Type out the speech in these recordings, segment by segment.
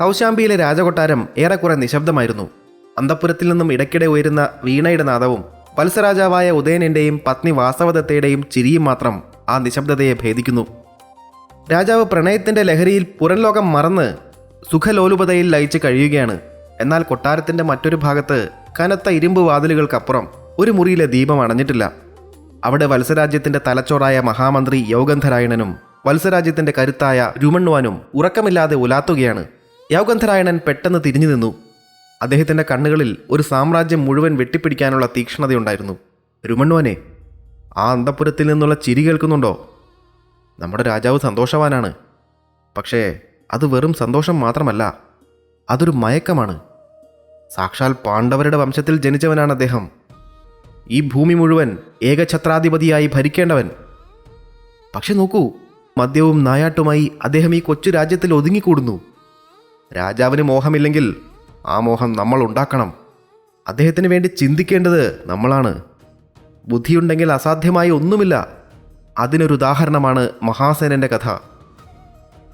കൗശാംബിയിലെ രാജകൊട്ടാരം ഏറെക്കുറെ നിശബ്ദമായിരുന്നു. അന്തപ്പുരത്തിൽ നിന്നും ഇടയ്ക്കിടെ ഉയരുന്ന വീണയുടെ നാദവും വത്സരാജാവായ ഉദയനന്റെയും പത്നി വാസവദത്തയുടെയും ചിരിയും മാത്രം ആ നിശബ്ദതയെ ഭേദിക്കുന്നു. രാജാവ് പ്രണയത്തിന്റെ ലഹരിയിൽ പുറംലോകം മറന്ന് സുഖലോലുപതയിൽ ലയിച്ച് കഴിയുകയാണ്. എന്നാൽ കൊട്ടാരത്തിന്റെ മറ്റൊരു ഭാഗത്ത് കനത്ത ഇരുമ്പ് വാതിലുകൾക്കപ്പുറം ഒരു മുറിയിലെ ദീപം അണഞ്ഞിട്ടില്ല. അവിടെ വത്സരാജ്യത്തിന്റെ തലച്ചോറായ മഹാമന്ത്രി യോഗന്ധരായണനും വത്സരാജ്യത്തിന്റെ കരുത്തായ രുമണ്വാനും ഉറക്കമില്ലാതെ ഉലാത്തുകയാണ്. യൗഗന്ധരായണൻ പെട്ടെന്ന് തിരിഞ്ഞു നിന്നു. അദ്ദേഹത്തിന്റെ കണ്ണുകളിൽ ഒരു സാമ്രാജ്യം മുഴുവൻ വെട്ടിപ്പിടിക്കാനുള്ള തീക്ഷ്ണതയുണ്ടായിരുന്നു. രുമണ്വാനെ ആ അന്തപുരത്തിൽ നിന്നുള്ള ചിരി കേൾക്കുന്നുണ്ടോ? നമ്മുടെ രാജാവ് സന്തോഷവാനാണ്. പക്ഷേ അത് വെറും സന്തോഷം മാത്രമല്ല അതൊരു മയക്കമാണ്. സാക്ഷാൽ പാണ്ഡവരുടെ വംശത്തിൽ ജനിച്ചവനാണ് അദ്ദേഹം. ഈ ഭൂമി മുഴുവൻ ഏകഛത്രാധിപതിയായി ഭരിക്കേണ്ടവൻ. പക്ഷെ നോക്കൂ മദ്യവും നായാട്ടുമായി അദ്ദേഹം ഈ കൊച്ചു രാജ്യത്തിൽ ഒതുങ്ങിക്കൂടുന്നു. രാജാവിന് മോഹമില്ലെങ്കിൽ ആ മോഹം നമ്മൾ ഉണ്ടാക്കണം. അദ്ദേഹത്തിന് വേണ്ടി ചിന്തിക്കേണ്ടത് നമ്മളാണ്. ബുദ്ധിയുണ്ടെങ്കിൽ അസാധ്യമായി ഒന്നുമില്ല. അതിനൊരു ഉദാഹരണമാണ് മഹാസേനന്റെ കഥ.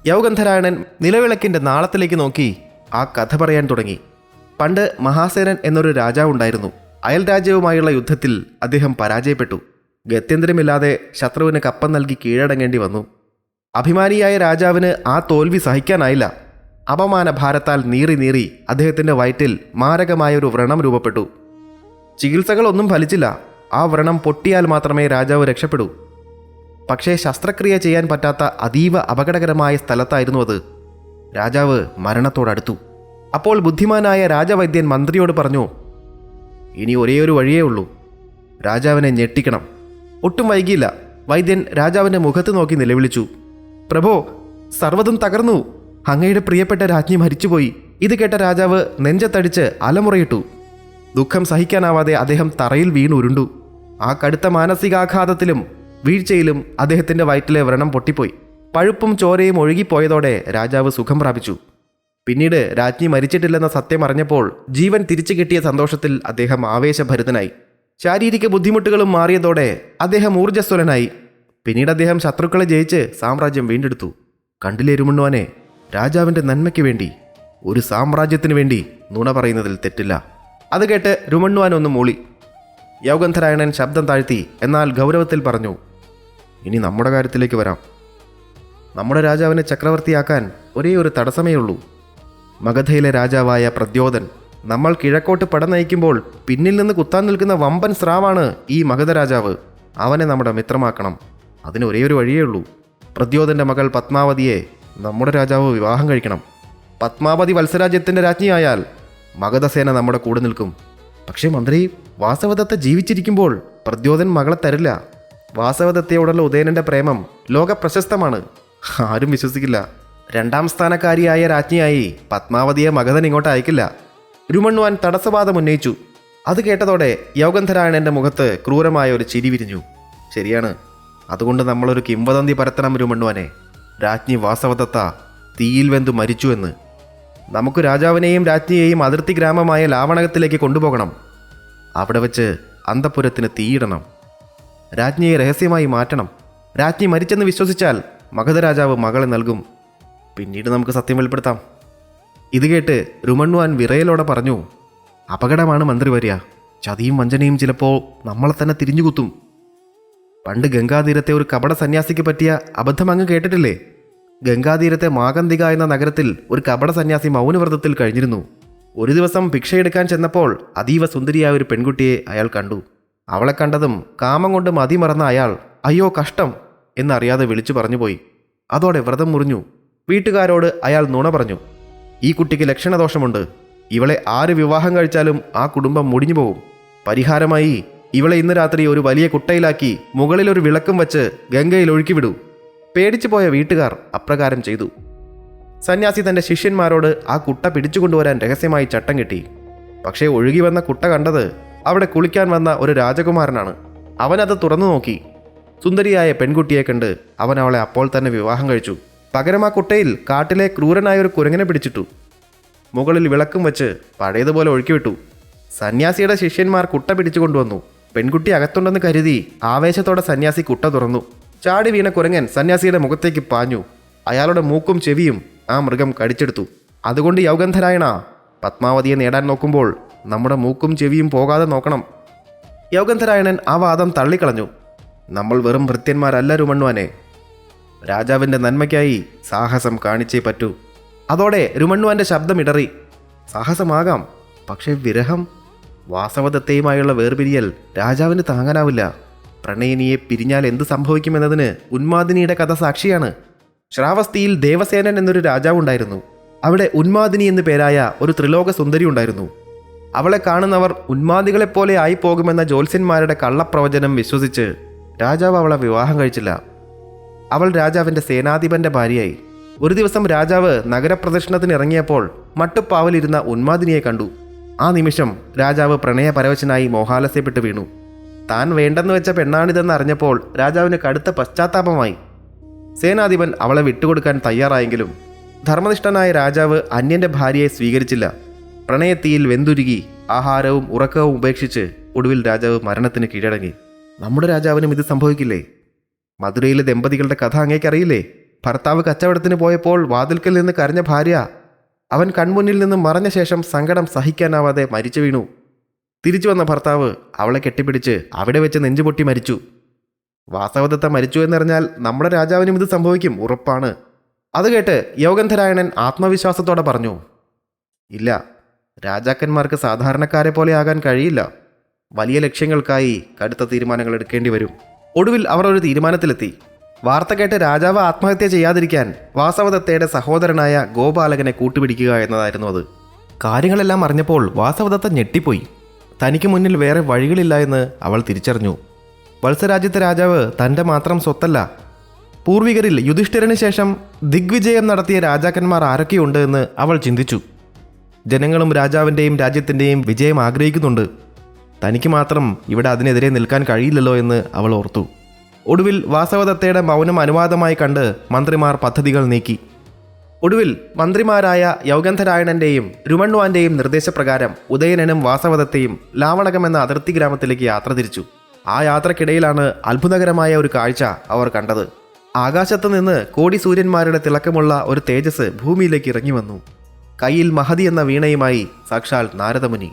യൗഗന്ധരായണൻ നിലവിളക്കിന്റെ നാളത്തിലേക്ക് നോക്കി ആ കഥ പറയാൻ തുടങ്ങി. പണ്ട് മഹാസേനൻ എന്നൊരു രാജാവ് ഉണ്ടായിരുന്നു. അയൽ രാജ്യവുമായുള്ള യുദ്ധത്തിൽ അദ്ദേഹം പരാജയപ്പെട്ടു. ഗത്യന്തരമില്ലാതെ ശത്രുവിന് കപ്പം നൽകി കീഴടങ്ങേണ്ടി വന്നു. അഭിമാനിയായ രാജാവിന് ആ തോൽവി സഹിക്കാനായില്ല. അപമാന ഭാരത്താൽ നീറി നീറി അദ്ദേഹത്തിന്റെ വയറ്റിൽ മാരകമായൊരു വ്രണം രൂപപ്പെട്ടു. ചികിത്സകളൊന്നും ഫലിച്ചില്ല. ആ വ്രണം പൊട്ടിയാൽ മാത്രമേ രാജാവ് രക്ഷപ്പെടൂ. പക്ഷേ ശസ്ത്രക്രിയ ചെയ്യാൻ പറ്റാത്ത അതീവ അപകടകരമായ സ്ഥലത്തായിരുന്നു അത്. രാജാവ് മരണത്തോടടുത്തു. അപ്പോൾ ബുദ്ധിമാനായ രാജവൈദ്യൻ മന്ത്രിയോട് പറഞ്ഞു ഇനി ഒരേയൊരു വഴിയേ ഉള്ളൂ. രാജാവിനെ ഞെട്ടിക്കണം. ഒട്ടും വൈകിയില്ല. വൈദ്യൻ രാജാവിന്റെ മുഖത്ത് നോക്കി നിലവിളിച്ചു പ്രഭോ സർവതും തകർന്നു. അങ്ങയുടെ പ്രിയപ്പെട്ട രാജ്ഞി മരിച്ചുപോയി. ഇത് കേട്ട രാജാവ് നെഞ്ചത്തടിച്ച് അലമുറയിട്ടു. ദുഃഖം സഹിക്കാനാവാതെ അദ്ദേഹം തറയിൽ വീണുരുണ്ടു ആ കടുത്ത മാനസികാഘാതത്തിലും വീഴ്ചയിലും അദ്ദേഹത്തിന്റെ വയറ്റിലെ വ്രണം പൊട്ടിപ്പോയി. പഴുപ്പും ചോരയും ഒഴുകിപ്പോയതോടെ രാജാവ് സുഖം പ്രാപിച്ചു. പിന്നീട് രാജ്ഞി മരിച്ചിട്ടില്ലെന്ന സത്യം അറിഞ്ഞപ്പോൾ ജീവൻ തിരിച്ചു കിട്ടിയ സന്തോഷത്തിൽ അദ്ദേഹം ആവേശഭരിതനായി. ശാരീരിക ബുദ്ധിമുട്ടുകളും മാറിയതോടെ അദ്ദേഹം ഊർജസ്വലനായി. പിന്നീട് അദ്ദേഹം ശത്രുക്കളെ ജയിച്ച് സാമ്രാജ്യം വീണ്ടെടുത്തു. കണ്ടില്ലേ രാജാവിന്റെ നന്മയ്ക്ക് വേണ്ടി ഒരു സാമ്രാജ്യത്തിന് വേണ്ടി നുണ പറയുന്നതിൽ തെറ്റില്ല. അത് കേട്ട് രുമണ്ണുവാൻ ഒന്ന് മൂളി. യൗഗന്ധരായണൻ ശബ്ദം താഴ്ത്തി എന്നാൽ ഗൗരവത്തിൽ പറഞ്ഞു ഇനി നമ്മുടെ കാര്യത്തിലേക്ക് വരാം. നമ്മുടെ രാജാവിനെ ചക്രവർത്തിയാക്കാൻ ഒരേ ഒരു തടസ്സമേ ഉള്ളൂ. മഗധയിലെ രാജാവായ പ്രദ്യോധൻ നമ്മൾ കിഴക്കോട്ട് പട നയിക്കുമ്പോൾ പിന്നിൽ നിന്ന് കുത്താൻ നിൽക്കുന്ന വമ്പൻ സ്രാവാണ് ഈ മഗധ രാജാവ് അവനെ നമ്മുടെ മിത്രമാക്കണം. അതിന് ഒരേ ഒരു വഴിയേ ഉള്ളൂ. പ്രദ്യോധന്റെ മകൾ പത്മാവതിയെ നമ്മുടെ രാജാവ് വിവാഹം കഴിക്കണം. പത്മാവതി വത്സരാജ്യത്തിന്റെ രാജ്ഞിയായാൽ മഗധസേന നമ്മുടെ കൂടെ നിൽക്കും. പക്ഷേ മന്ത്രി വാസവദത്ത ജീവിച്ചിരിക്കുമ്പോൾ പ്രദ്യോധൻ മകളെ തരില്ല. വാസവദത്തയോടുള്ള ഉദയനന്റെ പ്രേമം ലോക പ്രശസ്തമാണ് ആരും വിശ്വസിക്കില്ല. രണ്ടാം സ്ഥാനക്കാരിയായ രാജ്ഞിയായി പത്മാവതിയെ മഗധൻ ഇങ്ങോട്ട് അയക്കില്ല. രുമണ്വാൻ തടസ്സവാദം ഉന്നയിച്ചു. അത് കേട്ടതോടെ യോഗന്ധരായണന്റെ മുഖത്ത് ക്രൂരമായ ഒരു ചിരി വിരിഞ്ഞു. ശരിയാണ്. അതുകൊണ്ട് നമ്മളൊരു കിംവദന്തി പരത്തണം രുമണ്വാനെ രാജ്ഞി വാസവദത്ത തീയിൽ വെന്തു മരിച്ചു എന്ന്. നമുക്ക് രാജാവിനെയും രാജ്ഞിയെയും അതിർത്തി ഗ്രാമമായ ലാവണകത്തിലേക്ക് കൊണ്ടുപോകണം. അവിടെ വെച്ച് അന്തപുരത്തിന് തീയിടണം. രാജ്ഞിയെ രഹസ്യമായി മാറ്റണം. രാജ്ഞി മരിച്ചെന്ന് വിശ്വസിച്ചാൽ മഗധ രാജാവ് മകളെ നൽകും. പിന്നീട് നമുക്ക് സത്യം വെളിപ്പെടുത്താം. ഇത് കേട്ട് രുമണ്വാൻ വിറയലോടെ പറഞ്ഞു അപകടമാണ് മന്ത്രി വരിക. ചതിയും വഞ്ചനയും ചിലപ്പോൾ നമ്മളെ തന്നെ തിരിഞ്ഞുകുത്തും. പണ്ട് ഗംഗാതീരത്തെ ഒരു കപട സന്യാസിക്ക് പറ്റിയ അബദ്ധം അങ്ങ് കേട്ടിട്ടില്ലേ? ഗംഗാതീരത്തെ മാകന്തിക എന്ന നഗരത്തിൽ ഒരു കപട സന്യാസി മൗനവ്രതത്തിൽ കഴിഞ്ഞിരുന്നു. ഒരു ദിവസം ഭിക്ഷയെടുക്കാൻ ചെന്നപ്പോൾ അതീവ സുന്ദരിയായ ഒരു പെൺകുട്ടിയെ അയാൾ കണ്ടു. അവളെ കണ്ടതും കാമം കൊണ്ട് മതിമറന്ന അയാൾ അയ്യോ കഷ്ടം എന്നറിയാതെ വിളിച്ചു പറഞ്ഞുപോയി. അതോടെ വ്രതം മുറിഞ്ഞു. വീട്ടുകാരോട് അയാൾ നുണ പറഞ്ഞു ഈ കുട്ടിക്ക് ലക്ഷണദോഷമുണ്ട്. ഇവളെ ആര് വിവാഹം കഴിച്ചാലും ആ കുടുംബം മുടിഞ്ഞു പോകും പരിഹാരമായി ഇവളെ ഇന്ന് രാത്രി ഒരു വലിയ കുട്ടയിലാക്കി മുകളിൽ ഒരു വിളക്കും വച്ച് ഗംഗയിൽ ഒഴുക്കിവിടൂ പേടിച്ചു പോയ വീട്ടുകാർ അപ്രകാരം ചെയ്തു. സന്യാസി തന്റെ ശിഷ്യന്മാരോട് ആ കുട്ട പിടിച്ചുകൊണ്ടുവരാൻ രഹസ്യമായി ചട്ടം കിട്ടി. പക്ഷേ ഒഴുകി വന്ന കുട്ട കണ്ടത് അവിടെ കുളിക്കാൻ വന്ന ഒരു രാജകുമാരനാണ്. അവനത് തുറന്നു നോക്കി. സുന്ദരിയായ പെൺകുട്ടിയെ കണ്ട് അവൻ അവളെ അപ്പോൾ തന്നെ വിവാഹം കഴിച്ചു. പകരം ആ കുട്ടയിൽ കാട്ടിലെ ക്രൂരനായ ഒരു കുരങ്ങനെ പിടിച്ചിട്ടു. മുകളിൽ വിളക്കും വെച്ച് പഴയതുപോലെ ഒഴുക്കിവിട്ടു. സന്യാസിയുടെ ശിഷ്യന്മാർ കുട്ട പിടിച്ചു കൊണ്ടുവന്നു പെൺകുട്ടി അകത്തുണ്ടെന്ന് കരുതി ആവേശത്തോടെ സന്യാസി കുട്ട തുറന്നു. ചാടി വീണ കുരങ്ങൻ സന്യാസിയുടെ മുഖത്തേക്ക് പാഞ്ഞു. അയാളുടെ മൂക്കും ചെവിയും ആ മൃഗം കടിച്ചെടുത്തു. അതുകൊണ്ട് യൗഗന്ധരായണ പത്മാവതിയെ നേടാൻ നോക്കുമ്പോൾ നമ്മുടെ മൂക്കും ചെവിയും പോകാതെ നോക്കണം. യൗഗന്ധരായണൻ ആ വാദം തള്ളിക്കളഞ്ഞു. നമ്മൾ വെറും ഭൃത്യന്മാരല്ല രുമണ്വാനെ രാജാവിന്റെ നന്മയ്ക്കായി സാഹസം കാണിച്ചേ പറ്റൂ. അതോടെ രുമണ്വാന്റെ ശബ്ദം ഇടറി. സാഹസമാകാം പക്ഷേ വിരഹം? വാസവദത്തയുമായുള്ള വേർപിരിയൽ രാജാവിന് താങ്ങാനാവില്ല. പ്രണയിനിയെ പിരിഞ്ഞാൽ എന്ത് സംഭവിക്കുമെന്നതിന് ഉന്മാദിനിയുടെ കഥ സാക്ഷിയാണ്. ശ്രാവസ്തിയിൽ ദേവസേനൻ എന്നൊരു രാജാവുണ്ടായിരുന്നു അവിടെ ഉന്മാദിനി എന്നു പേരായ ഒരു ത്രിലോക സുന്ദരി ഉണ്ടായിരുന്നു. അവളെ കാണുന്നവർ ഉന്മാദികളെപ്പോലെ ആയിപ്പോകുമെന്ന ജ്യോത്സ്യന്മാരുടെ കള്ളപ്രവചനം വിശ്വസിച്ച് രാജാവ് അവളെ വിവാഹം കഴിച്ചില്ല. അവൾ രാജാവിന്റെ സേനാധിപന്റെ ഭാര്യയായി. ഒരു ദിവസം രാജാവ് നഗരപ്രദർശനത്തിന് ഇറങ്ങിയപ്പോൾ മട്ടുപ്പാവലിരുന്ന ഉന്മാദിനിയെ കണ്ടു. ആ നിമിഷം രാജാവ് പ്രണയ പരവശനായി മോഹാലസ്യപ്പെട്ട് വീണു. താൻ വേണ്ടെന്ന് വെച്ച പെണ്ണാണിതെന്ന് അറിഞ്ഞപ്പോൾ രാജാവിന് കടുത്ത പശ്ചാത്താപമായി. സേനാധിപൻ അവളെ വിട്ടുകൊടുക്കാൻ തയ്യാറായെങ്കിലും ധർമ്മനിഷ്ഠനായ രാജാവ് അന്യന്റെ ഭാര്യയെ സ്വീകരിച്ചില്ല. പ്രണയത്തീയിൽ വെന്തുരുകി ആഹാരവും ഉറക്കവും ഉപേക്ഷിച്ച് ഒടുവിൽ രാജാവ് മരണത്തിന് കീഴടങ്ങി. നമ്മുടെ രാജാവിനും ഇത് സംഭവിക്കില്ലേ? മധുരയിലെ ദമ്പതികളുടെ കഥ അങ്ങേക്കറിയില്ലേ ഭർത്താവ് കച്ചവടത്തിന് പോയപ്പോൾ വാതിൽക്കൽ നിന്ന് കരഞ്ഞ ഭാര്യ അവൻ കൺമുന്നിൽ നിന്നും മറഞ്ഞ ശേഷം സങ്കടം സഹിക്കാനാവാതെ മരിച്ചു വീണു. തിരിച്ചു വന്ന ഭർത്താവ് അവളെ കെട്ടിപ്പിടിച്ച് അവിടെ വെച്ച് നെഞ്ചുപൊട്ടി മരിച്ചു. വാസവദത്ത മരിച്ചു എന്നറിഞ്ഞാൽ നമ്മുടെ രാജാവിനും ഇത് സംഭവിക്കും ഉറപ്പാണ്. അത് കേട്ട് യോഗന്ധരായണൻ ആത്മവിശ്വാസത്തോടെ പറഞ്ഞു ഇല്ല രാജാക്കന്മാർക്ക് സാധാരണക്കാരെ പോലെ ആകാൻ കഴിയില്ല. വലിയ ലക്ഷ്യങ്ങൾക്കായി കടുത്ത തീരുമാനങ്ങൾ എടുക്കേണ്ടി വരും. ഒടുവിൽ അവർ ഒരു തീരുമാനത്തിലെത്തി. വാർത്ത കേട്ട് രാജാവ് ആത്മഹത്യ ചെയ്യാതിരിക്കാൻ വാസവദത്തയുടെ സഹോദരനായ ഗോപാലകനെ കൂട്ടുപിടിക്കുക എന്നതായിരുന്നു അത്. കാര്യങ്ങളെല്ലാം അറിഞ്ഞപ്പോൾ വാസവദത്ത ഞെട്ടിപ്പോയി. തനിക്ക് മുന്നിൽ വേറെ വഴികളില്ല എന്ന് അവൾ തിരിച്ചറിഞ്ഞു. വത്സരാജ്യത്തെ രാജാവ് തന്റെ മാത്രം സ്വത്തല്ല. പൂർവികരിൽ യുധിഷ്ഠിരന് ശേഷം ദിഗ്വിജയം നടത്തിയ രാജാക്കന്മാർ ആരൊക്കെയുണ്ട് എന്ന് അവൾ ചിന്തിച്ചു. ജനങ്ങളും രാജാവിന്റെയും രാജ്യത്തിന്റെയും വിജയം ആഗ്രഹിക്കുന്നുണ്ട്. തനിക്ക് മാത്രം ഇവിടെ അതിനെതിരെ നിൽക്കാൻ കഴിയില്ലല്ലോ എന്ന് അവൾ ഓർത്തു. ഒടുവിൽ വാസവദത്തയുടെ മൗനം അനുവാദമായി കണ്ട് മന്ത്രിമാർ പദ്ധതികൾ നീക്കി. ഒടുവിൽ മന്ത്രിമാരായ യൗഗന്ധരായണന്റെയും രുമണ്വാന്റെയും നിർദ്ദേശപ്രകാരം ഉദയനനും വാസവദത്തെയും ലാവണകം എന്ന അതിർത്തി ഗ്രാമത്തിലേക്ക് യാത്ര തിരിച്ചു. ആ യാത്രക്കിടയിലാണ് അത്ഭുതകരമായ ഒരു കാഴ്ച അവർ കണ്ടത്. ആകാശത്ത് നിന്ന് കോടി സൂര്യന്മാരുടെ തിളക്കമുള്ള ഒരു തേജസ് ഭൂമിയിലേക്ക് ഇറങ്ങി വന്നു. കയ്യിൽ മഹതി എന്ന വീണയുമായി സാക്ഷാൽ നാരദമുനി.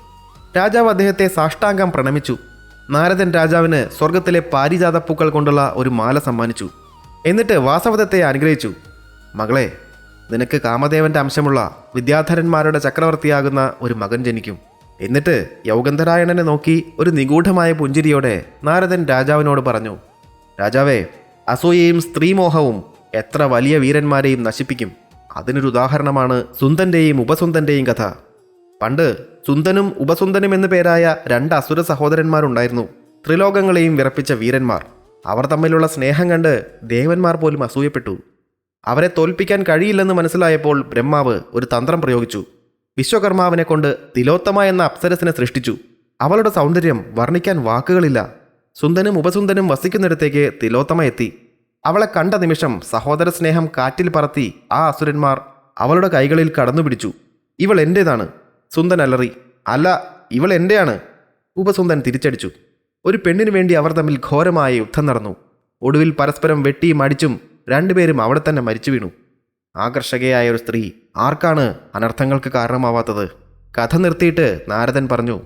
രാജാവ് അദ്ദേഹത്തെ സാഷ്ടാംഗം പ്രണമിച്ചു. നാരദൻ രാജാവിന് സ്വർഗത്തിലെ പാരിജാതപ്പൂക്കൾ കൊണ്ടുള്ള ഒരു മാല സമ്മാനിച്ചു. എന്നിട്ട് വാസവദത്തെ അനുഗ്രഹിച്ചു. മകളെ നിനക്ക് കാമദേവന്റെ അംശമുള്ള വിദ്യാധരന്മാരുടെ ചക്രവർത്തിയാകുന്ന ഒരു മകൻ ജനിക്കും. എന്നിട്ട് യൗഗന്ധരായണനെ നോക്കി ഒരു നിഗൂഢമായ പുഞ്ചിരിയോടെ നാരദൻ രാജാവിനോട് പറഞ്ഞു രാജാവേ അസൂയയും സ്ത്രീമോഹവും എത്ര വലിയ വീരന്മാരെയും നശിപ്പിക്കും. അതിനൊരു ഉദാഹരണമാണ് സുന്ദന്റെയും ഉപസുന്ദന്റെയും കഥ. പണ്ട് സുന്ദനും ഉപസുന്ദനും എന്നു പേരായ രണ്ട് അസുര സഹോദരന്മാരുണ്ടായിരുന്നു. ത്രിലോകങ്ങളെയും വിറപ്പിച്ച വീരന്മാർ. അവർ തമ്മിലുള്ള സ്നേഹം കണ്ട് ദേവന്മാർ പോലും അസൂയപ്പെട്ടു. അവരെ തോൽപ്പിക്കാൻ കഴിയില്ലെന്ന് മനസ്സിലായപ്പോൾ ബ്രഹ്മാവ് ഒരു തന്ത്രം പ്രയോഗിച്ചു. വിശ്വകർമാവിനെ കൊണ്ട് തിലോത്തമ എന്ന അപ്സരസിനെ സൃഷ്ടിച്ചു. അവളുടെ സൗന്ദര്യം വർണിക്കാൻ വാക്കുകളില്ല. സുന്ദനും ഉപസുന്ദനും വസിക്കുന്നിടത്തേക്ക് തിലോത്തമ എത്തി. അവളെ കണ്ട നിമിഷം സഹോദര സ്നേഹം കാറ്റിൽ പറത്തി ആ അസുരന്മാർ അവളുടെ കൈകളിൽ കടന്നു പിടിച്ചു ഇവൾ എന്റേതാണ് സുന്ദൻ അലറി. അല്ല ഇവൾ എന്റെയാണ് ഉപസുന്ദൻ തിരിച്ചടിച്ചു. ഒരു പെണ്ണിനു വേണ്ടി അവർ തമ്മിൽ ഘോരമായ യുദ്ധം നടന്നു. ഒടുവിൽ പരസ്പരം വെട്ടിയും അടിച്ചും രണ്ടുപേരും അവിടെ തന്നെ മരിച്ചു വീണു. ആകർഷകയായ ഒരു സ്ത്രീ ആർക്കാണ് അനർത്ഥങ്ങൾക്ക് കാരണമാവാത്തത്? കഥ നിർത്തിയിട്ട് നാരദൻ പറഞ്ഞു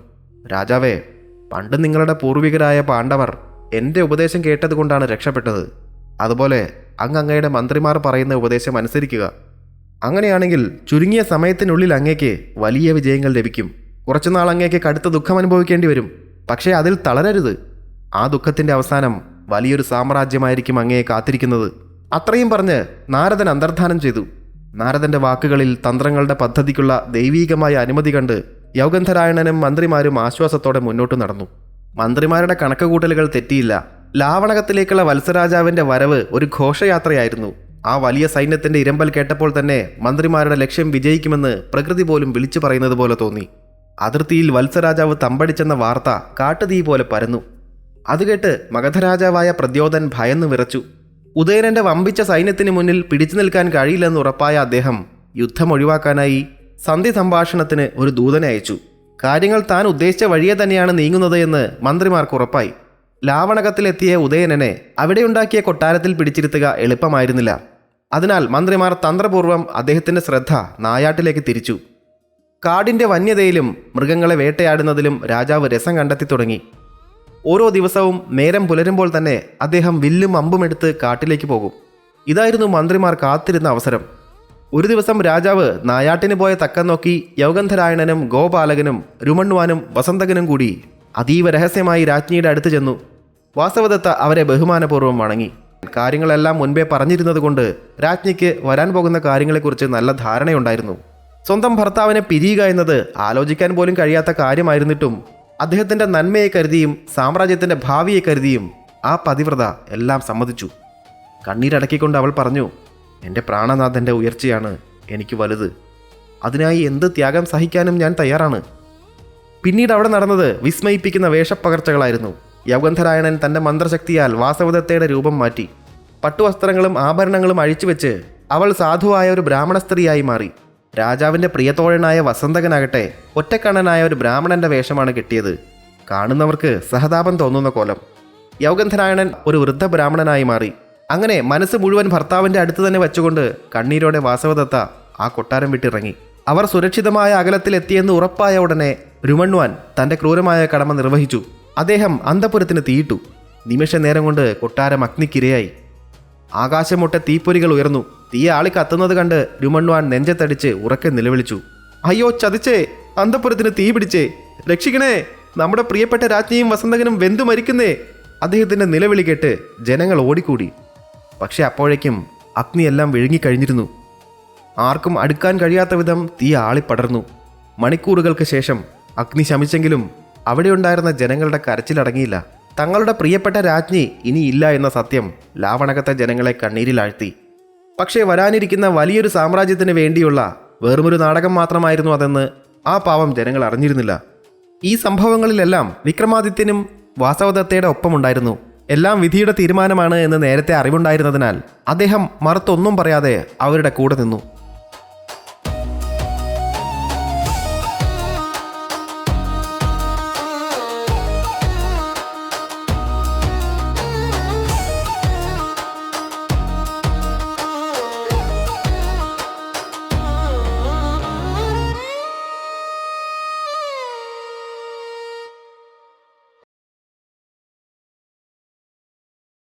രാജാവേ പണ്ട് നിങ്ങളുടെ പൂർവികരായ പാണ്ഡവർ എന്റെ ഉപദേശം കേട്ടതുകൊണ്ടാണ് രക്ഷപ്പെട്ടത്. അതുപോലെ അങ്ങ് അങ്ങയുടെ മന്ത്രിമാർ പറയുന്ന ഉപദേശം അനുസരിക്കുക. അങ്ങനെയാണെങ്കിൽ ചുരുങ്ങിയ സമയത്തിനുള്ളിൽ അങ്ങേക്ക് വലിയ വിജയങ്ങൾ ലഭിക്കും. കുറച്ചുനാൾ അങ്ങേക്ക് കടുത്ത ദുഃഖം അനുഭവിക്കേണ്ടി വരും. പക്ഷേ അതിൽ തളരരുത്. ആ ദുഃഖത്തിന്റെ അവസാനം വലിയൊരു സാമ്രാജ്യമായിരിക്കും അങ്ങയെ കാത്തിരിക്കുന്നത്. അത്രയും പറഞ്ഞ് നാരദൻ അന്തർധാനം ചെയ്തു. നാരദന്റെ വാക്കുകളിൽ തന്ത്രങ്ങളുടെ പദ്ധതിക്കുള്ള ദൈവീകമായ അനുമതി കണ്ട് യൗഗന്ധരായണനും മന്ത്രിമാരും ആശ്വാസത്തോടെ മുന്നോട്ട് നടന്നു. മന്ത്രിമാരുടെ കണക്കുകൂട്ടലുകൾ തെറ്റിയില്ല. ലാവണകത്തിലേക്കുള്ള വത്സരാജാവിന്റെ വരവ് ഒരു ഘോഷയാത്രയായിരുന്നു. ആ വലിയ സൈന്യത്തിന്റെ ഇരമ്പൽ കേട്ടപ്പോൾ തന്നെ മന്ത്രിമാരുടെ ലക്ഷ്യം വിജയിക്കുമെന്ന് പ്രകൃതി പോലും വിളിച്ചു പറയുന്നത് പോലെ തോന്നി. അതിർത്തിയിൽ വത്സരാജാവ് തമ്പടിച്ചെന്ന വാർത്ത കാട്ടുതീ പോലെ പരന്നു. അത് കേട്ട് മഗധരാജാവായ പ്രദ്യോധൻ ഭയന്നു വിറച്ചു. ഉദയനന്റെ വമ്പിച്ച സൈന്യത്തിന് മുന്നിൽ പിടിച്ചു നിൽക്കാൻ കഴിയില്ലെന്ന് ഉറപ്പായ അദ്ദേഹം യുദ്ധം ഒഴിവാക്കാനായി സന്ധി സംഭാഷണത്തിന് ഒരു ദൂതനെ അയച്ചു. കാര്യങ്ങൾ താൻ ഉദ്ദേശിച്ച വഴിയെ തന്നെയാണ് നീങ്ങുന്നത് എന്ന് മന്ത്രിമാർക്ക് ഉറപ്പായി. ലാവണകത്തിലെത്തിയ ഉദയനനെ അവിടെയുണ്ടാക്കിയ കൊട്ടാരത്തിൽ പിടിച്ചിരുത്തുക എളുപ്പമായിരുന്നില്ല. അതിനാൽ മന്ത്രിമാർ തന്ത്രപൂർവം അദ്ദേഹത്തിന്റെ ശ്രദ്ധ നായാട്ടിലേക്ക് തിരിച്ചു. കാടിന്റെ വന്യതയിലും മൃഗങ്ങളെ വേട്ടയാടുന്നതിലും രാജാവ് രസം കണ്ടെത്തി തുടങ്ങി. ഓരോ ദിവസവും നേരം പുലരുമ്പോൾ തന്നെ അദ്ദേഹം വില്ലും അമ്പും എടുത്ത് കാട്ടിലേക്ക് പോകും. ഇതായിരുന്നു മന്ത്രിമാർ കാത്തിരുന്ന അവസരം. ഒരു ദിവസം രാജാവ് നായാട്ടിന് പോയ തക്കം നോക്കി യൗഗന്ധരായണനും ഗോപാലകനും രുമണ്വാനും വസന്തകനും കൂടി അതീവ രഹസ്യമായി രാജ്ഞിയുടെ അടുത്ത് ചെന്നു. വാസവദത്ത അവരെ ബഹുമാനപൂർവം വണങ്ങി. കാര്യങ്ങളെല്ലാം മുൻപേ പറഞ്ഞിരുന്നതുകൊണ്ട് രാജ്ഞിക്ക് വരാൻ പോകുന്ന കാര്യങ്ങളെക്കുറിച്ച് നല്ല ധാരണയുണ്ടായിരുന്നു. സ്വന്തം ഭർത്താവിനെ പിരിയുക എന്നത് ആലോചിക്കാൻ പോലും കഴിയാത്ത കാര്യമായിരുന്നിട്ടും അദ്ദേഹത്തിന്റെ നന്മയെ കരുതിയും സാമ്രാജ്യത്തിന്റെ ഭാവിയെ കരുതിയും ആ പതിവ്രത എല്ലാം സമ്മതിച്ചു. കണ്ണീരടക്കിക്കൊണ്ട് അവൾ പറഞ്ഞു എന്റെ പ്രാണനാഥന്റെ ഉയർച്ചയാണ് എനിക്ക് വലുത്. അതിനായി എന്ത് ത്യാഗം സഹിക്കാനും ഞാൻ തയ്യാറാണ്. പിന്നീട് അവിടെ നടന്നത് വിസ്മയിപ്പിക്കുന്ന വേഷപ്പകർച്ചകളായിരുന്നു. യൗഗന്ധരായണൻ തന്റെ മന്ത്രശക്തിയാൽ വാസവദത്തയുടെ രൂപം മാറ്റി. പട്ടുവസ്ത്രങ്ങളും ആഭരണങ്ങളും അഴിച്ചുവെച്ച് അവൾ സാധുവായ ഒരു ബ്രാഹ്മണ സ്ത്രീയായി മാറി. രാജാവിന്റെ പ്രിയതോഴനായ വസന്തകനാകട്ടെ ഒറ്റക്കണ്ണനായ ഒരു ബ്രാഹ്മണന്റെ വേഷമാണ് കിട്ടിയത്. കാണുന്നവർക്ക് സഹതാപം തോന്നുന്ന കോലം. യൗഗന്ധനായണൻ ഒരു വൃദ്ധ ബ്രാഹ്മണനായി മാറി. അങ്ങനെ മനസ്സ് മുഴുവൻ ഭർത്താവിന്റെ അടുത്ത് തന്നെ വെച്ചുകൊണ്ട് കണ്ണീരോടെ വാസവദത്ത ആ കൊട്ടാരം വിട്ടിറങ്ങി. അവർ സുരക്ഷിതമായ അകലത്തിലെത്തിയെന്ന് ഉറപ്പായ ഉടനെ രുമണ്വാൻ തന്റെ ക്രൂരമായ കടമ നിർവഹിച്ചു. അദ്ദേഹം അന്തപുരത്തിന് തീയിട്ടു. നിമിഷ നേരം കൊണ്ട് കൊട്ടാരം അഗ്നിക്കിരയായി. ആകാശമൊട്ടെ തീപ്പൊരികൾ ഉയർന്നു. തീ ആളി കത്തുന്നത് കണ്ട് രുമൺവാൻ നെഞ്ചത്തടിച്ച് ഉറക്കെ നിലവിളിച്ചു. അയ്യോ ചതിച്ചേ അന്തപുരത്തിന് തീ പിടിച്ചേ. രക്ഷിക്കണേ നമ്മുടെ പ്രിയപ്പെട്ട രാജ്ഞിയും വസന്തകനും വെന്തു മരിക്കുന്നേ. അദ്ദേഹത്തിന്റെ നിലവിളി കേട്ട് ജനങ്ങൾ ഓടിക്കൂടി. പക്ഷെ അപ്പോഴേക്കും അഗ്നിയെല്ലാം വിഴുങ്ങിക്കഴിഞ്ഞിരുന്നു. ആർക്കും അടുക്കാൻ കഴിയാത്ത വിധം തീ ആളിപ്പടർന്നു മണിക്കൂറുകൾക്ക് ശേഷം അഗ്നി ശമിച്ചെങ്കിലും അവിടെയുണ്ടായിരുന്ന ജനങ്ങളുടെ കരച്ചിലടങ്ങിയില്ല തങ്ങളുടെ പ്രിയപ്പെട്ട രാജ്ഞി ഇനിയില്ല എന്ന സത്യം ലാവണകത്തെ ജനങ്ങളെ കണ്ണീരിലാഴ്ത്തി. പക്ഷേ വരാനിരിക്കുന്ന വലിയൊരു സാമ്രാജ്യത്തിന് വേണ്ടിയുള്ള വെറുമൊരു നാടകം മാത്രമായിരുന്നു അതെന്ന് ആ പാവം ജനങ്ങൾ അറിഞ്ഞിരുന്നില്ല. ഈ സംഭവങ്ങളിലെല്ലാം വിക്രമാദിത്യനും വാസവദത്തയുടെ ഒപ്പമുണ്ടായിരുന്നു. എല്ലാം വിധിയുടെ തീരുമാനമാണ് എന്ന് നേരത്തെ അറിവുണ്ടായിരുന്നതിനാൽ അദ്ദേഹം മറുത്തൊന്നും പറയാതെ അവരുടെ കൂടെ നിന്നു.